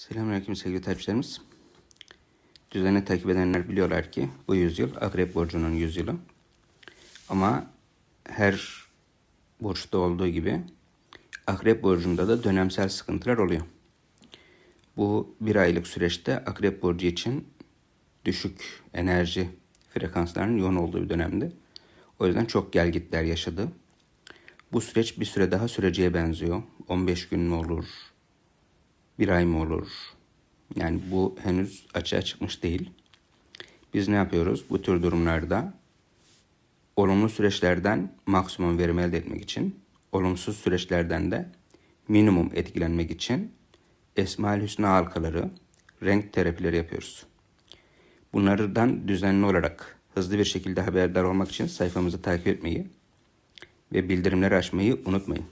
Selamünaleyküm sevgili takipçilerimiz. Düzenli takip edenler biliyorlar ki bu yüzyıl Akrep Burcu'nun yüzyılı. Ama her burçta olduğu gibi Akrep Burcu'nda da dönemsel sıkıntılar oluyor. Bu bir aylık süreçte Akrep Burcu için düşük enerji frekanslarının yoğun olduğu bir dönemdi. O yüzden çok gelgitler yaşadı. Bu süreç bir süre daha süreceğe benziyor. 15 gün mü olur, bir ay mı olur? Yani bu henüz açığa çıkmış değil. Biz ne yapıyoruz? Bu tür durumlarda olumlu süreçlerden maksimum verim elde etmek için, olumsuz süreçlerden de minimum etkilenmek için Esma-ül Hüsna halkaları, renk terapileri yapıyoruz. Bunlardan düzenli olarak hızlı bir şekilde haberdar olmak için sayfamızı takip etmeyi ve bildirimleri açmayı unutmayın.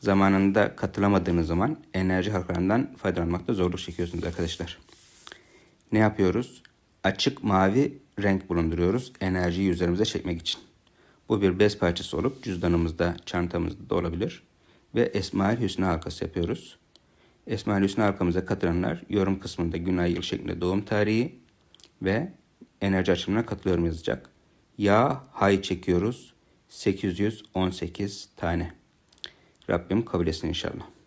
Zamanında katılamadığınız zaman enerji halkalarından faydalanmakta zorluk çekiyorsunuz arkadaşlar. Ne yapıyoruz? Açık mavi renk bulunduruyoruz enerjiyi üzerimize çekmek için. Bu bir bez parçası olup cüzdanımızda, çantamızda da olabilir. Ve Esmaül Hüsna halkası yapıyoruz. Esmaül Hüsna halkamıza katılanlar yorum kısmında gün, ay, yıl şeklinde doğum tarihi ve enerji açılımına katılıyorum yazacak. Ya hay çekiyoruz 818 tane. Rabbim kabul etsin inşallah.